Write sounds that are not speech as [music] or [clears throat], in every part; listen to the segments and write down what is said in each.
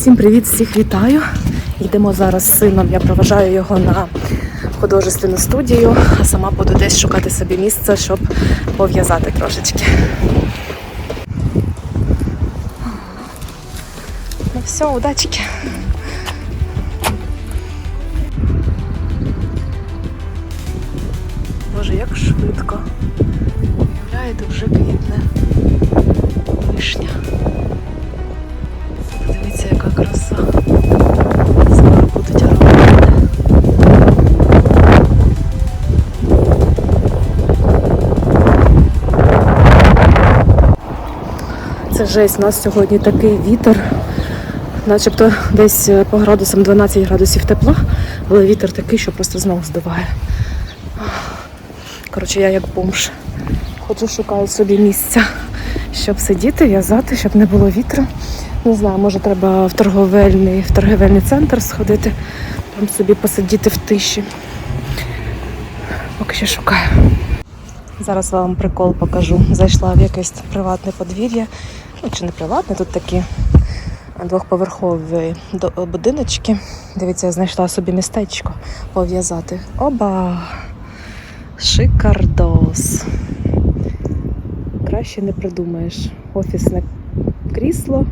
Всім привіт, всіх вітаю. Йдемо зараз з сином. Я проважаю його на художественну студію, а сама буду десь шукати собі місце, щоб пов'язати трошечки. Ну все, удачки. Боже, як швидко. Уявляєте, вже квітне вишня. Скоро будуть аромати. Це жесть, у нас сьогодні такий вітер. Начебто десь е, по градусам 12 градусів тепла, але вітер такий, що просто знову здуває. Коротше, я як бомж. Ходжу, шукаю собі місця, щоб сидіти, в'язати, щоб не було вітру. Не знаю, може треба в торговельний, в торговельний центр сходити, там собі посидіти в тиші. Поки що шукаю. Зараз вам прикол покажу. Зайшла в якесь приватне подвір'я. Ну, чи не приватне, тут такі двохповерхові будиночки. Дивіться, я знайшла собі містечко пов'язати. Оба! Шикардос. Краще не придумаєш. Офісне крісло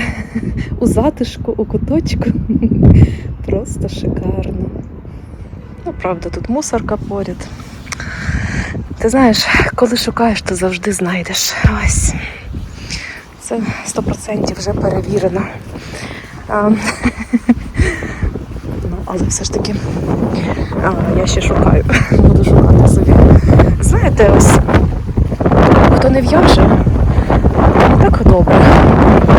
[laughs] у затишку, у куточку. Просто шикарно. Ну, правда, тут мусорка поряд. Ти знаєш, коли шукаєш, то завжди знайдеш. Ось. Це 100% вже перевірено. А, [laughs] ну, але все ж таки а, я ще шукаю. Буду шукати собі. Знаєте, ось хто не в'яже, так добре.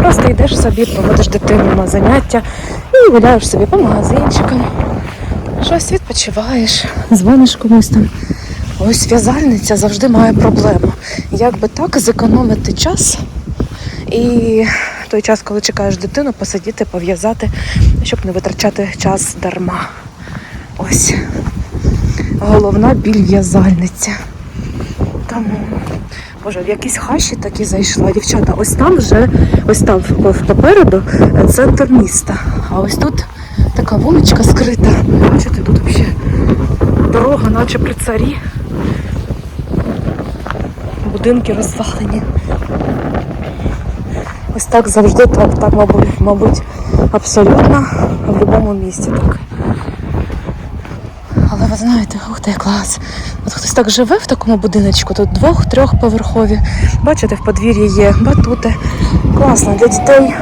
Просто йдеш собі, проводиш дитину на заняття і гуляєш собі по магазинчикам. Щось відпочиваєш, дзвониш комусь там. Ось в'язальниця завжди має проблему. Як би так зекономити час і той час, коли чекаєш дитину, посидіти, пов'язати, щоб не витрачати час дарма. Ось головна біль в'язальниця. Тому, боже, в якісь хащі такі зайшла. Дівчата, ось там вже, ось там попереду е, центр міста. А ось тут така вуличка скрита. Бачите, тут взагалі дорога, наче при царі. Будинки розвалені. Ось так завжди, так, так мабуть, абсолютно в будь-якому місті так. Знаєте, ух ти, клас. От хтось так живе в такому будиночку, тут двох-трьохповерхові. Бачите, в подвір'ї є батути. Класно для дітей.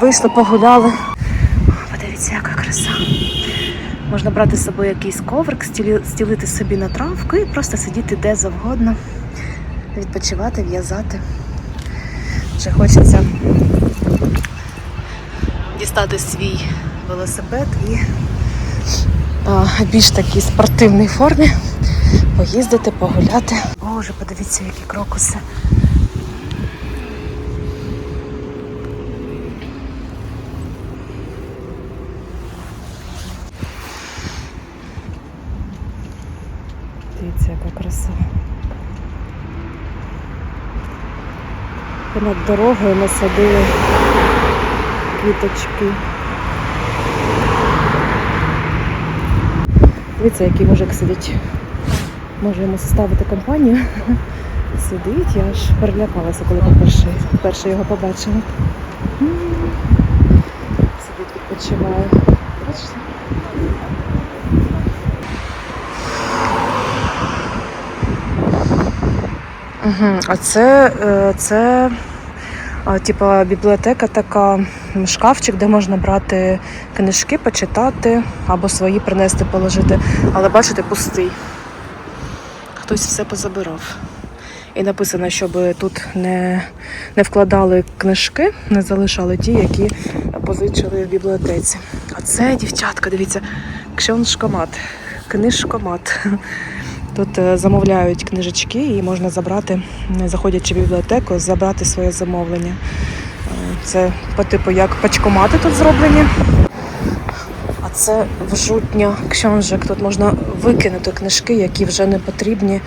Вийшли, погуляли. Подивіться, яка краса. Можна брати з собою якийсь коврик, стілити собі на травку і просто сидіти де завгодно, відпочивати, в'язати. Вже хочеться дістати свій велосипед і більш такій спортивній формі поїздити, погуляти. Боже, подивіться, які крокуси. Дивіться, яка краса. Понад дорогою насадили квіточки. Дивіться, який мужик сидить. Може йому составити компанію. [laughs] Сидить, я аж перелякалася, коли вперше, його побачила. Сидить, відпочиває. Бачите? Угу. А це, е, це типа бібліотека така, шкафчик, де можна брати книжки, почитати або свої принести, положити. Але бачите, пустий. Хтось все позабирав. І написано, щоб тут не, не вкладали книжки, не залишали ті, які позичили в бібліотеці. А це, дівчатка, дивіться, кшоншкомат, книжкомат. Тут е, замовляють книжечки і можна забрати, заходячи в бібліотеку, забрати своє замовлення. Це по типу як пачкомати тут зроблені. А це вжутня кшонжик. Тут можна викинути книжки, які вже не потрібні.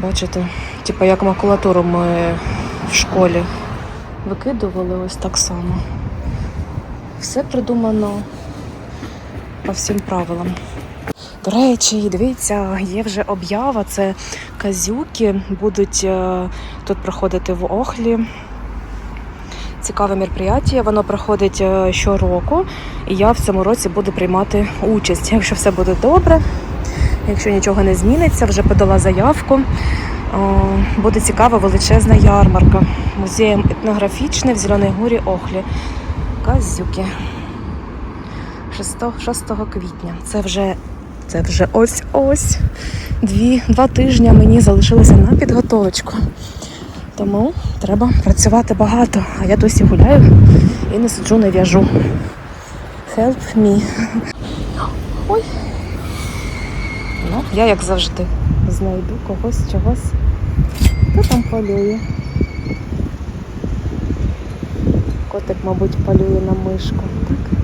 Бачите, типу як макулатуру ми в школі викидували ось так само. Все придумано по всім правилам. До речі, дивіться, є вже об'ява. Це казюки будуть е, тут проходити в Охлі. Цікаве мероприятие, воно проходить е, щороку, і я в цьому році буду приймати участь. Якщо все буде добре, якщо нічого не зміниться, вже подала заявку. Буде цікава величезна ярмарка. Музей етнографічний в Зеленій горі Охлі. Казюки. 6, 6 квітня. Це вже, це вже ось-ось. Дві, два тижні мені залишилося на підготовочку. Тому треба працювати багато. А я досі гуляю і не сиджу, не в'яжу. Help me. Ой. Ну, я як завжди знайду когось чогось. Хто там полює? Котик, мабуть, полює на мишку. Так?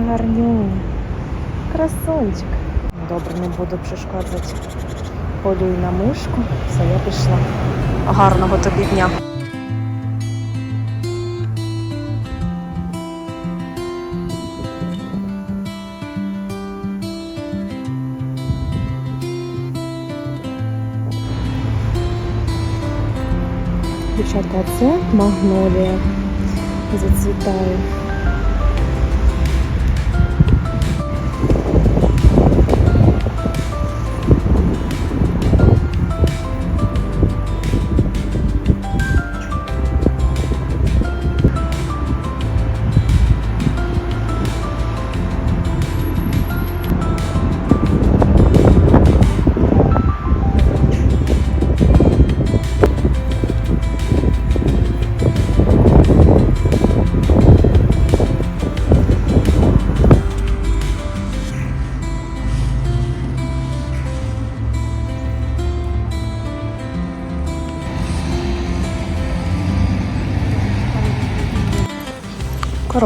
Гарнюня. Красунчик. Добре, не буду przeszkadzać. Полюй на мишку. Все, я пішла. Гарного тобі дня. Дівчатка, це магнолія. Зацвітає.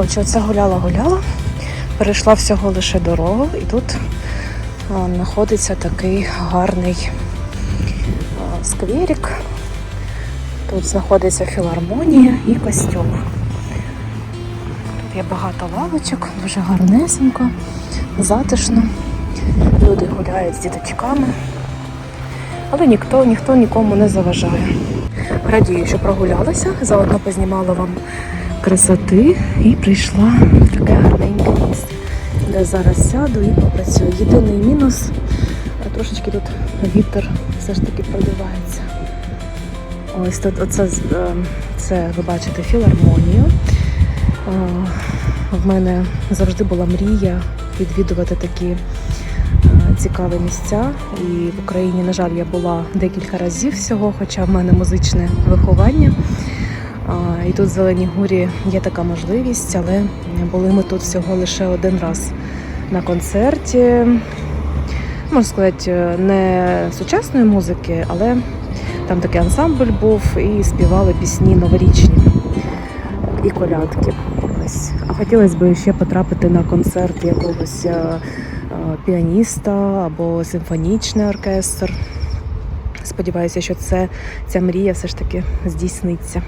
Коротше, оце гуляла-гуляла, перейшла всього лише дорогу, і тут а, знаходиться такий гарний а, скверик. Тут знаходиться філармонія і костюм. Тут є багато лавочок, дуже гарнесенько, затишно. Люди гуляють з діточками, але ніхто, ніхто нікому не заважає. Радію, що прогулялася, заодно познімала вам красоти і прийшла в таке гарненьке місце, де зараз сяду і попрацюю. Єдиний мінус, а трошечки тут вітер все ж таки продувається. Ось тут оце, е, це ви бачите філармонію. Е, В мене завжди була мрія відвідувати такі е, цікаві місця. І в Україні, на жаль, я була декілька разів всього, хоча в мене музичне виховання. І тут в Зеленій Горі є така можливість, але були ми тут всього лише один раз на концерті. Можна сказати, не сучасної музики, але там такий ансамбль був і співали пісні новорічні і колядки. А хотілося б ще потрапити на концерт якогось е, е, піаніста або симфонічний оркестр. Сподіваюся, що це, ця мрія все ж таки здійсниться.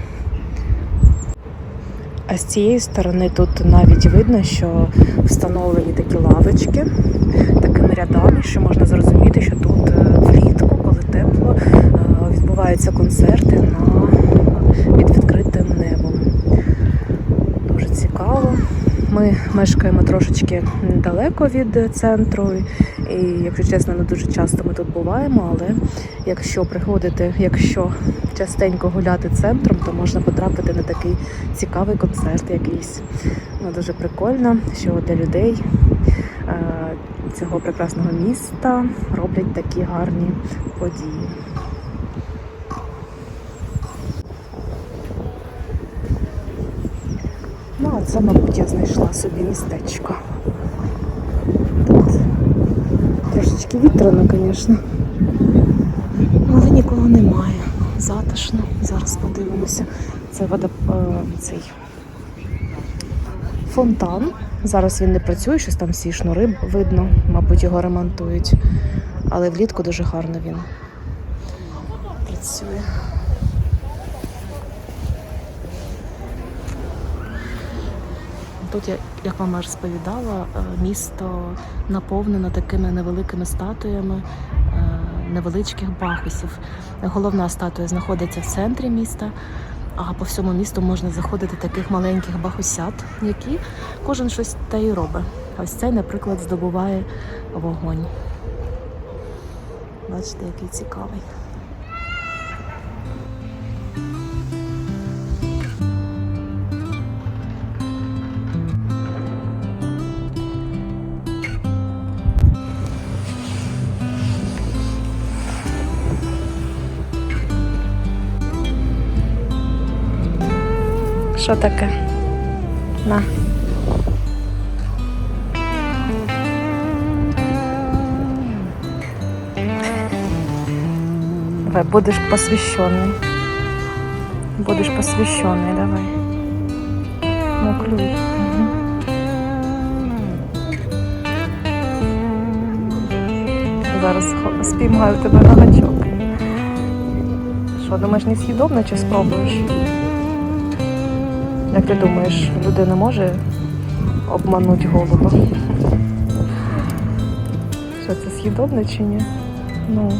А з цієї сторони тут навіть видно, що встановлені такі лавочки такими рядами, що можна зрозуміти, що тут е, влітку, коли тепло, е, відбуваються концерти на під відкритим небом. Дуже цікаво. Ми мешкаємо трошечки недалеко від центру, і, якщо чесно, не дуже часто ми тут буваємо, але якщо приходити, якщо частенько гуляти центром, то можна потрапити на такий цікавий концерт якийсь. Ну, дуже прикольно, що для людей е, цього прекрасного міста роблять такі гарні події. Оце, мабуть, я знайшла собі містечко. Тут трошечки вітряно, звісно. Але нікого немає. Затишно. Зараз подивимося. Це вода, е, цей фонтан. Зараз він не працює, щось там всі шнури видно, мабуть, його ремонтують. Але влітку дуже гарно він працює. Тут, як вам розповідала, е, місто наповнено такими невеликими статуями е, невеличких бахусів. Головна статуя знаходиться в центрі міста, а по всьому місту можна заходити таких маленьких бахусят, які кожен щось та й робить. Ось цей, наприклад, здобуває вогонь. Бачите, який цікавий. Що таке? На. Давай, будеш посвященный. Будеш посвященный, давай. Ну, клюй. Мгм. Зараз спіймаю тебе на гачок. Що, думаєш, не з'їдобно чи спробуєш? Як ти думаєш, людина може обманути голуба? Що це з'їдобне чи ні? Ну.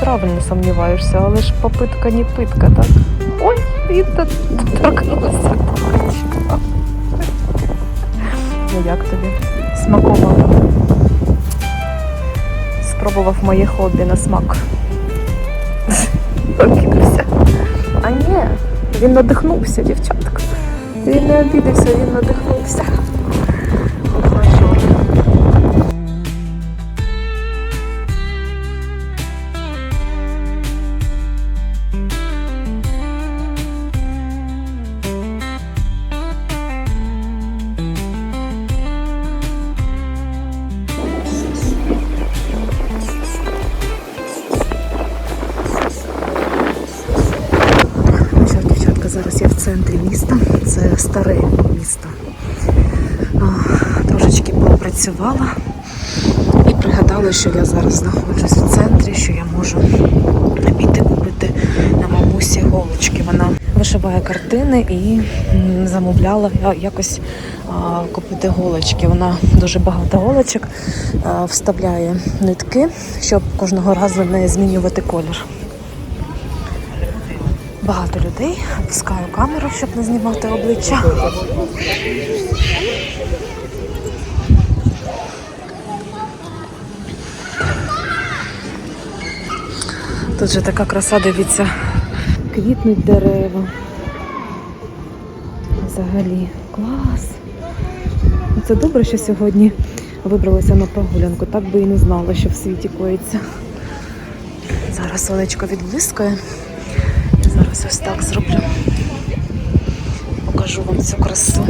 Правильно сумніваєшся, але ж попитка не питка, так? Ой, він тут доторкнувся. Ну як тобі? Смакував? Спробував моє хобі на смак. Обідався. А ні, він надихнувся, дівчатка. Він не обідався, він надихнувся. Центрі міста. Це старе місто. Трошечки попрацювала і пригадала, що я зараз знаходжусь в центрі, що я можу піти купити на мамусі голочки. Вона вишиває картини і замовляла якось купити голочки. Вона дуже багато голочок вставляє нитки, щоб кожного разу не змінювати колір. Багато людей. Опускаю камеру, щоб не знімати обличчя. Тут же така краса, дивіться. Квітнуть дерева. Взагалі клас. Ну, Це добре, що сьогодні вибралася на прогулянку. Так би і не знала, що в світі коїться. Зараз сонечко відблискує. Зараз ось так зроблю. Покажу вам цю красу.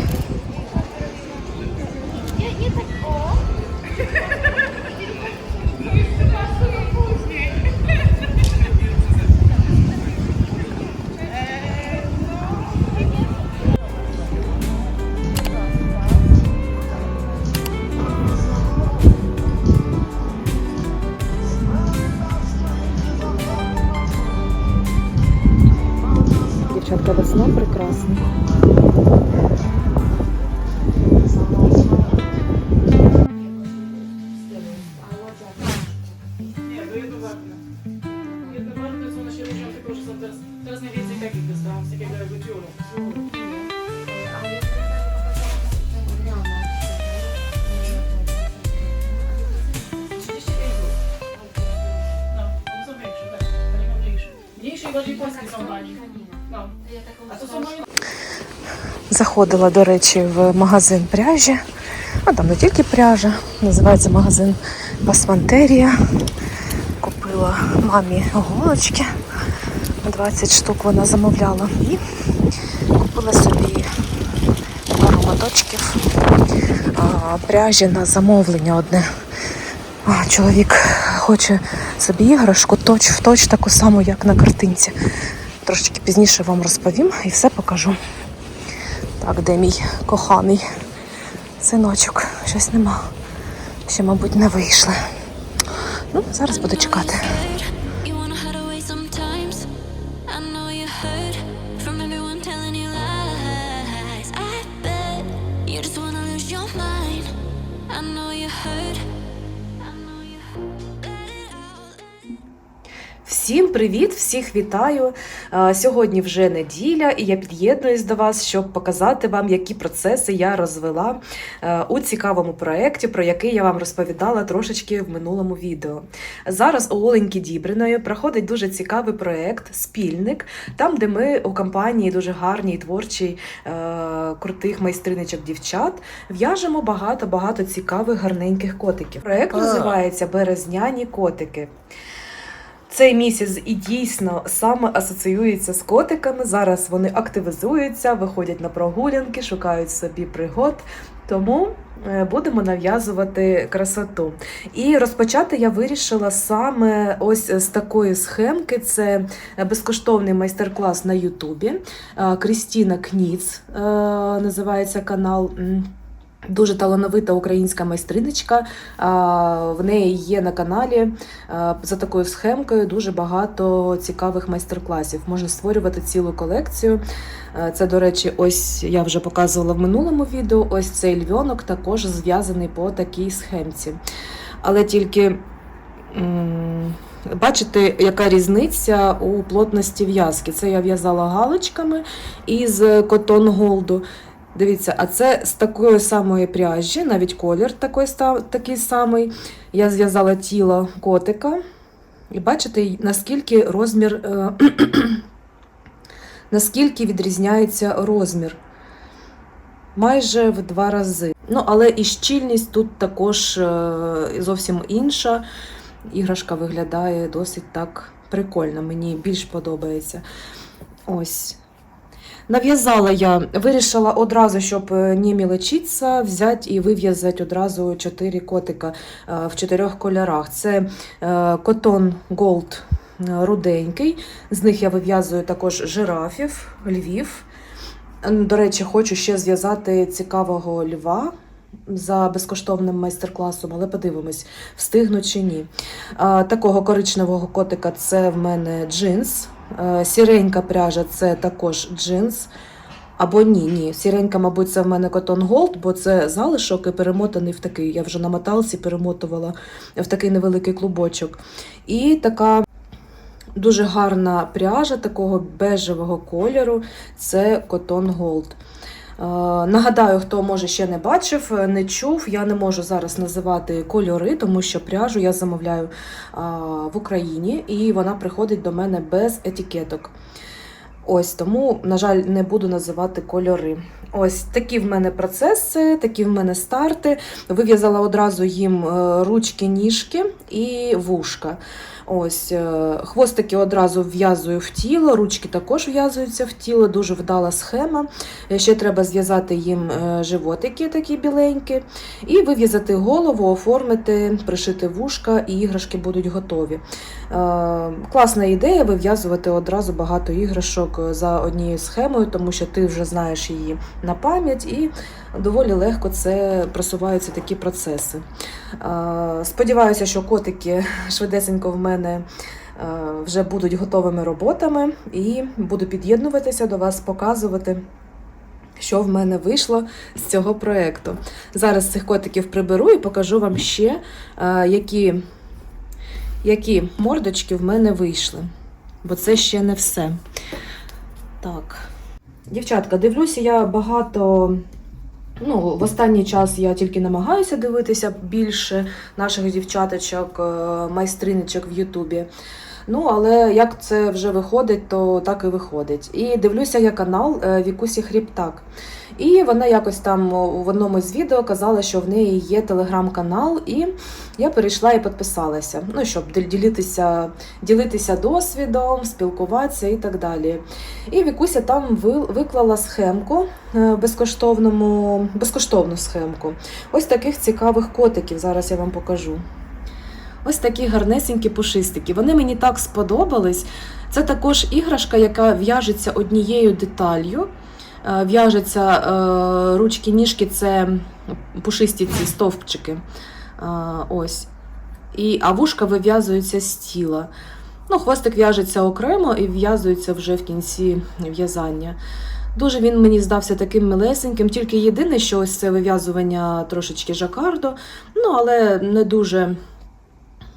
Заходила, до речі, в магазин пряжі. А там не тільки пряжа, називається магазин Пасмантерія. Купила мамі голочки. 20 штук вона замовляла. І Купила собі пару моточків пряжі на замовлення одне. Чоловік хоче собі іграшку точ в точ таку саму, як на картинці. Трошечки пізніше вам розповім і все покажу. Так, де мій коханий синочок? Щось нема. Ще, мабуть, не вийшли. Ну, зараз буду чекати. Всім привіт, всіх вітаю. Е, Сьогодні вже неділя, і я під'єднуюсь до вас, щоб показати вам, які процеси я розвела е, у цікавому проєкті, про який я вам розповідала трошечки в минулому відео. Зараз у Оленьки Дібриної проходить дуже цікавий проєкт Спільник, там, де ми у компанії дуже гарній, творчій, е, крутих майстриничок дівчат в'яжемо багато-багато цікавих гарненьких котиків. Проєкт називається Березняні котики. Цей місяць і дійсно саме асоціюється з котиками. Зараз вони активізуються, виходять на прогулянки, шукають собі пригод. Тому е, будемо нав'язувати красоту. І розпочати я вирішила саме ось з такої схемки. Це безкоштовний майстер-клас на Ютубі. Е, Крістіна Кніц е, називається канал. Дуже талановита українська майстриничка. В неї є на каналі за такою схемкою дуже багато цікавих майстер-класів. Можна створювати цілу колекцію. Це, до речі, ось я вже показувала в минулому відео. Ось цей львінок також зв'язаний по такій схемці. Але тільки. Бачите, яка різниця у плотності в'язки. Це я в'язала галочками із Cotton Gold. Дивіться, а це з такої самої пряжі, навіть колір такий, такий самий. Я зв'язала тіло котика. І бачите, наскільки розмір, е, [clears throat] наскільки відрізняється розмір. Майже в два рази. Ну, але і щільність тут також е, зовсім інша. Іграшка виглядає досить так прикольно. Мені більш подобається. Ось. Нав'язала я, вирішила одразу, щоб не мілочитися, взяти і вив'язати одразу чотири котика е, в чотирьох кольорах. Це е, Cotton Gold е, руденький, з них я вив'язую також жирафів, львів. До речі, хочу ще зв'язати цікавого льва за безкоштовним майстер-класом, але подивимось, встигну чи ні. Такого коричневого котика це в мене джинс. Е, Сіренька пряжа це також джинс. Або ні, ні. Сіренька, мабуть, це в мене Cotton Gold, бо це залишок і перемотаний в такий. Я вже на моталці перемотувала в такий невеликий клубочок. І така дуже гарна пряжа такого бежевого кольору це Cotton Gold. Е, Нагадаю, хто може ще не бачив, е, не чув, я не можу зараз називати кольори, тому що пряжу я замовляю в Україні і вона приходить до мене без етикеток. Ось тому, на жаль, не буду називати кольори. Ось такі в мене процеси, такі в мене старти. Вив'язала одразу їм е, ручки, ніжки і вушка. Ось е, хвостики одразу в'язую в тіло, ручки також в'язуються в тіло, дуже вдала схема. Е, Ще треба зв'язати їм е, животики такі біленькі, і вив'язати голову, оформити, пришити вушка, і іграшки будуть готові. Класна ідея вив'язувати одразу багато іграшок за однією схемою, тому що ти вже знаєш її на пам'ять, і доволі легко це просуваються такі процеси. Сподіваюся, що котики швидесенько в мене е, вже будуть готовими роботами, і буду під'єднуватися до вас, показувати. Що в мене вийшло з цього проєкту. Зараз цих котиків приберу і покажу вам ще, е, які, які мордочки в мене вийшли. Бо це ще не все. Так. Дівчатка, дивлюся, я багато. Ну, в останній час я тільки намагаюся дивитися більше наших дівчаточок, е, майстриничок в Ютубі. Ну, але як це вже виходить, то так і виходить. І дивлюся я канал е, Вікусі Хріптак. І вона якось там в одному з відео казала, що в неї є телеграм-канал, і я перейшла і підписалася. Ну, щоб ділитися, ділитися досвідом, спілкуватися і так далі. І Вікуся там виклала схемку е, безкоштовному, безкоштовну схемку. Ось таких цікавих котиків. Зараз я вам покажу. Ось такі гарнесенькі пушистики. Вони мені так сподобались. Це також іграшка, яка в'яжеться однією деталлю. Е, В'яжеться е, ручки, ніжки це пушисті ці стовпчики. Е, Ось. І, а вушка вив'язуються з тіла. Ну, хвостик в'яжеться окремо і в'язується вже в кінці в'язання. Дуже він мені здався таким милесеньким, тільки єдине, що ось це вив'язування трошечки жакардо, ну але не дуже.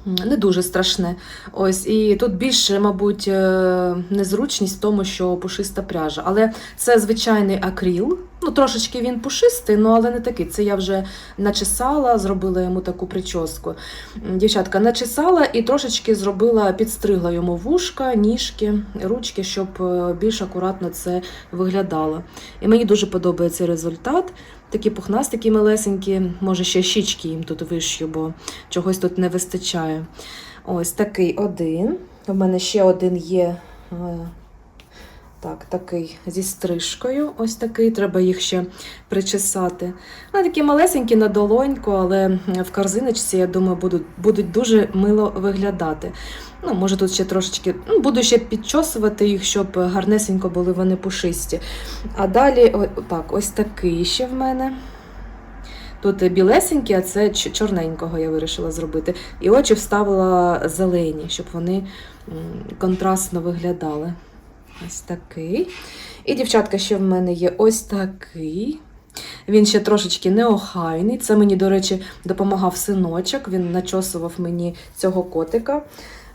Не дуже страшне. Ось, і тут більше, мабуть, е, незручність в тому, що пушиста пряжа. Але це звичайний акріл. Ну, трошечки він пушистий, ну але не такий. Це я вже начесала, зробила йому таку прическу. Дівчатка, начесала і трошечки зробила, підстригла йому вушка, ніжки, ручки, щоб е, більш акуратно це виглядало. І мені дуже подобається результат. Такі пухнастики малесенькі, може ще щічки їм тут вишью, бо чогось тут не вистачає. Ось такий один. У мене ще один є. Так, такий зі стрижкою. Ось такий. Треба їх ще причесати. Вони такі малесенькі на долоньку, але в корзиночці, я думаю, будуть, будуть дуже мило виглядати. Ну, може, тут ще трошечки. Ну, буду ще підчосувати їх, щоб гарнесенько були вони пушисті. А далі, о, так, ось такий ще в мене. Тут білесенький, а це чорненького я вирішила зробити. І очі вставила зелені, щоб вони контрастно виглядали. Ось такий. І, дівчатка, ще в мене є ось такий. Він ще трошечки неохайний. Це мені, до речі, допомагав синочок. Він начосував мені цього котика.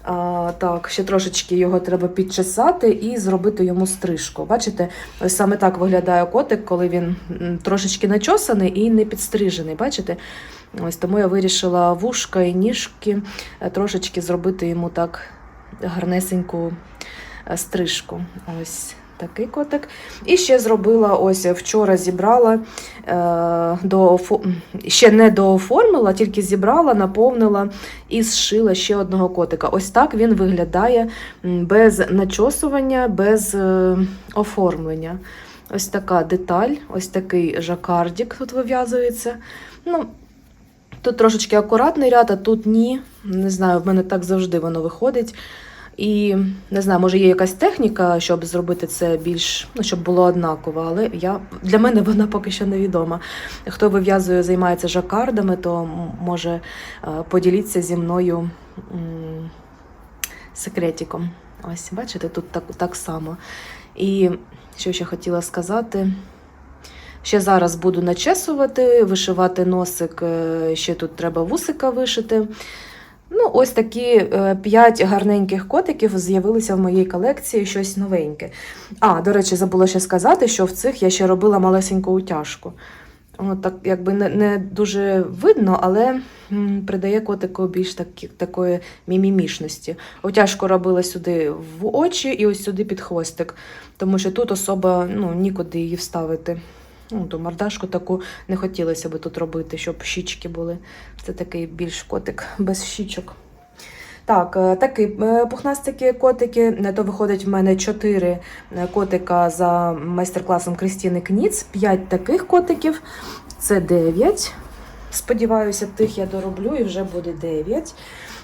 А, так, ще трошечки його треба підчесати і зробити йому стрижку. Бачите, ось саме так виглядає котик, коли він трошечки начосаний і не підстрижений. Бачите? Ось тому я вирішила вушка і ніжки е, трошечки зробити йому так гарнесеньку стрижку. Ось такий котик. І ще зробила ось вчора зібрала е, до ще не дооформила, тільки зібрала, наповнила і зшила ще одного котика. Ось так він виглядає без начосування, без е, оформлення. Ось така деталь, ось такий жакардік тут вив'язується. Ну, тут трошечки акуратний ряд, а тут ні. Не знаю, в мене так завжди воно виходить. І не знаю, може є якась техніка, щоб зробити це більш, ну, щоб було однаково, але я, для мене вона поки що невідома. Хто вив'язує, займається жакардами, то може е, поділіться зі мною секретиком. Ось, бачите, тут так, так само. І що ще хотіла сказати. Ще зараз буду начесувати, вишивати носик, е, ще тут треба вусика вишити. Ну, ось такі е, гарненьких котиків з'явилися в моїй колекції щось новеньке. А, до речі, забула ще сказати, що в цих я ще робила малесеньку утяжку. От так, якби не, не дуже видно, але придає котику більш такі, такої мімімішності. Утяжку робила сюди в очі і ось сюди під хвостик, тому що тут особа ну, нікуди її вставити. Ну, то мордашку таку не хотілося би тут робити, щоб щічки були. Це такий більш котик без щічок. Так, е, такі е, пухнастики котики. Е, То виходить в мене 4 котика за майстер-класом Крістіни Кніц. 5 таких котиків. Це 9. Сподіваюся, тих я дороблю і вже буде 9.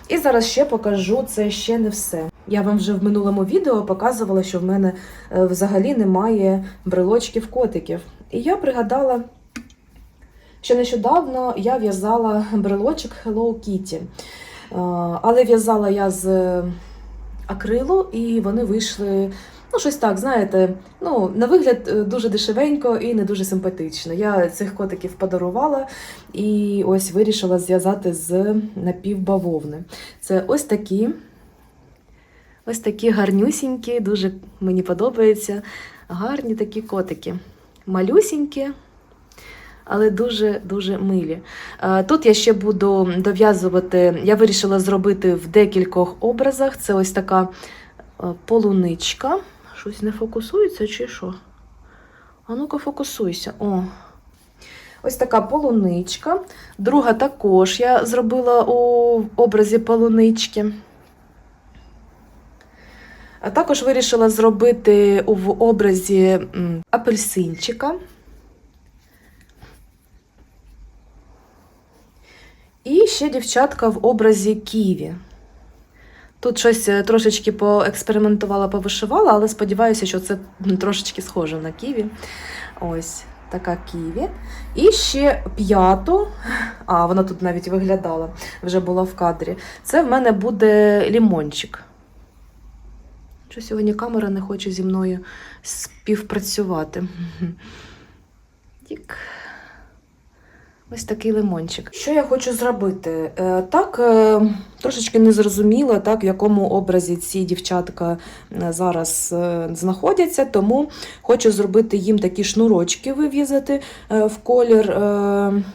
І зараз ще покажу, це ще не все. Я вам вже в минулому відео показувала, що в мене е, взагалі немає брелочків котиків. І я пригадала, що нещодавно я в'язала брелочок Hello Kitty. Е, Але в'язала я з акрилу, і вони вийшли. Ну, щось так, знаєте, ну, на вигляд е, дуже дешевенько і не дуже симпатично. Я цих котиків подарувала і ось вирішила зв'язати з напівбавовни. Це ось такі. Ось такі гарнюсінькі, дуже мені подобаються. Гарні такі котики. Малюсінькі, але дуже-дуже милі. Е, Тут я ще буду дов'язувати, я вирішила зробити в декількох образах. Це ось така е, полуничка. Щось не фокусується чи що? А ну-ка, фокусуйся. О. Ось така полуничка. Друга також я зробила у образі полунички. А також вирішила зробити в образі апельсинчика. І ще дівчатка в образі ківі. Тут щось е, трошечки поекспериментувала, повишивала, але сподіваюся, що це трошечки схоже на ківі. Ось така ківі. І ще п'яту, а вона тут навіть виглядала, вже була в кадрі. Це в мене буде лімончик. Що сьогодні камера не хоче зі мною співпрацювати. Тік. Ось такий лимончик. Що я хочу зробити? Е, Так, е, трошечки не зрозуміла, так, в якому образі ці дівчатка е, зараз знаходяться, тому хочу зробити їм такі шнурочки вив'язати в колір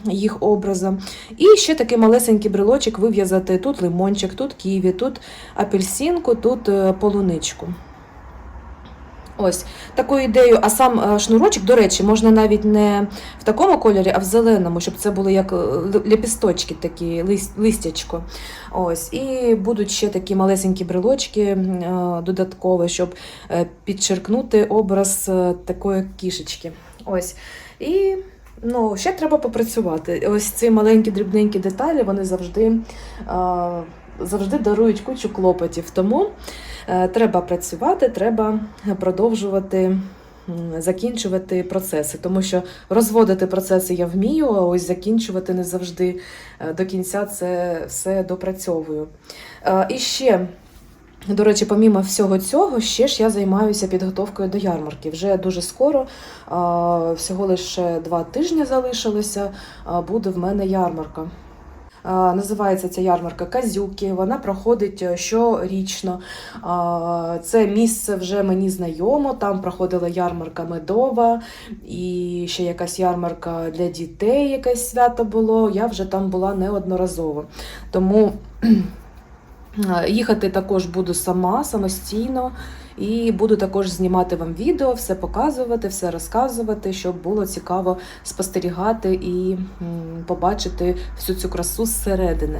їх образа. І ще такий малесенький брелочок вив'язати тут лимончик, тут ківі, тут апельсинку, тут полуничку. Ось таку ідею, а сам е, шнурочок, до речі, можна навіть не в такому кольорі, а в зеленому, щоб це були як е, лепісточки, такі листячко. Ось, і будуть ще такі малесенькі брелочки е, додаткові, щоб підчеркнути образ такої кішечки. Ось. І ну, ще треба попрацювати. Ось ці маленькі дрібненькі деталі, вони завжди, завжди дарують кучу клопотів. Тому Треба працювати, треба продовжувати закінчувати процеси, тому що розводити процеси я вмію, а ось закінчувати не завжди е, до кінця це все допрацьовую. Е, І ще. До речі, помімо всього цього, ще ж я займаюся підготовкою до ярмарки. Вже дуже скоро, всього лише два тижні залишилося, буде в мене ярмарка. Називається ця ярмарка Казюки. Вона проходить е, щорічно. Це місце вже мені знайомо. Там проходила ярмарка медова і ще якась ярмарка для дітей, якесь свято було. Я вже там була неодноразово. Тому їхати також буду сама, самостійно. І буду також знімати вам відео, все показувати, все розказувати, щоб було цікаво спостерігати і побачити всю цю красу зсередини.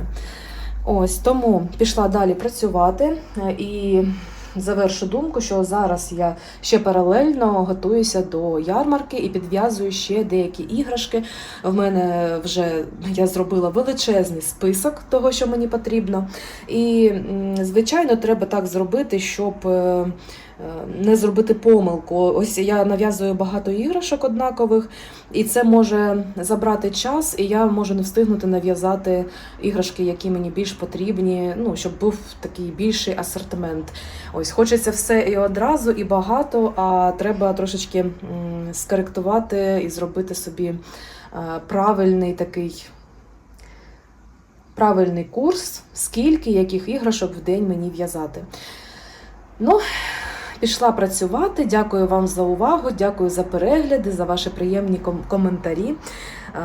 Ось тому пішла далі працювати е, і завершу думку, що зараз я ще паралельно готуюся до ярмарки і підв'язую ще деякі іграшки. В мене вже я зробила величезний список того, що мені потрібно. І, звичайно, треба так зробити, щоб. Е, е, Не зробити помилку. Ось я нав'язую багато іграшок однакових, і це може забрати час, і я можу не встигнути нав'язати іграшки, які мені більш потрібні, ну, щоб був такий більший асортимент. Ось хочеться все і одразу, і багато, а треба трошечки скоректувати і зробити собі е, правильний такий. Правильний курс, скільки яких іграшок в день мені в'язати. Ну, пішла працювати. Дякую вам за увагу, дякую за перегляди, за ваші приємні ком- коментарі. Е,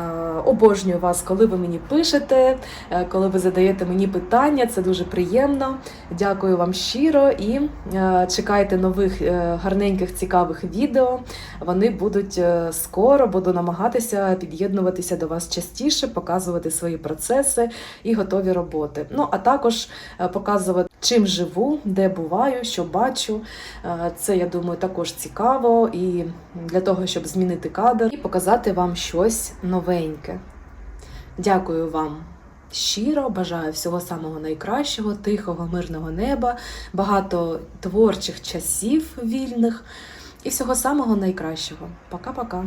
Обожнюю вас, коли ви мені пишете, е, коли ви задаєте мені питання. Це дуже приємно. Дякую вам щиро і е, чекайте нових гарненьких цікавих відео. Вони будуть скоро, буду намагатися під'єднуватися до вас частіше, показувати свої процеси і готові роботи. Ну а також показувати, чим живу, де буваю, що бачу. Е, Це я думаю також цікаво і для того, щоб змінити кадр і показати вам щось новеньке. Дякую вам щиро, бажаю всього самого найкращого, тихого, мирного неба, багато творчих часів вільних і всього самого найкращого. Пока-пока.